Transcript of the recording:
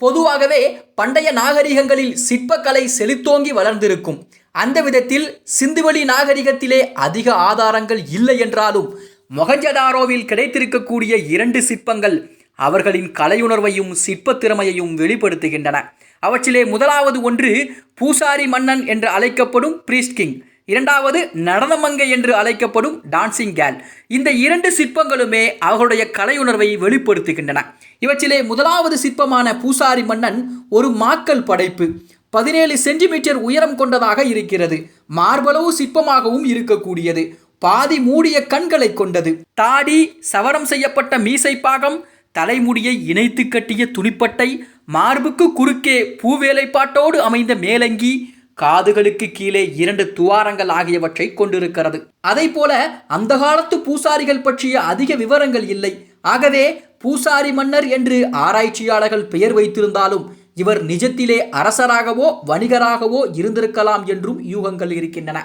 பொதுவாகவே பண்டைய நாகரிகங்களில் சிற்பக்கலை செழித்தோங்கி வளர்ந்திருக்கும். அந்த விதத்தில் சிந்துவெளி நாகரிகத்திலே அதிக ஆதாரங்கள் இல்லை என்றாலும் மொகஞ்சதாரோவில் கிடைத்திருக்கக்கூடிய இரண்டு சிற்பங்கள் அவர்களின் கலையுணர்வையும் சிற்பத் திறமையையும் வெளிப்படுத்துகின்றன. அவற்றிலே முதலாவது ஒன்று பூசாரி மன்னன் என்று அழைக்கப்படும் பிரீஸ்ட் கிங். இரண்டாவது நடனமங்கை என்று அழைக்கப்படும் டான்சிங் கேல் இந்த இரண்டு சிற்பங்களுமே அவர்களுடைய கலையுணர்வை வெளிப்படுத்துகின்றன. இவற்றிலே முதலாவது சிற்பமான பூசாரி மன்னன் ஒரு மாக்கல் படைப்பு. பதினேழு சென்டிமீட்டர் உயரம் கொண்டதாக இருக்கிறது. மார்பளவு சிற்பமாகவும் இருக்கக்கூடியது. பாதி மூடிய கண்களை கொண்டது. தாடி சவரம் செய்யப்பட்ட மீசை பாகம் தலைமுடியை இணைத்து கட்டிய துணிப்பட்டை மார்புக்கு குறுக்கே பூவேலைப்பாட்டோடு அமைந்த மேலங்கி காதுகளுக்கு கீழே இரண்டு துவாரங்கள் ஆகியவற்றை கொண்டிருக்கிறது. அதை போல அந்த காலத்து பூசாரிகள் பற்றிய அதிக விவரங்கள் இல்லை. ஆகவே பூசாரி மன்னர் என்று ஆராய்ச்சியாளர்கள் பெயர் வைத்திருந்தாலும் இவர் நிஜத்திலே அரசராகவோ வணிகராகவோ இருந்திருக்கலாம் என்றும் யூகங்கள் இருக்கின்றன.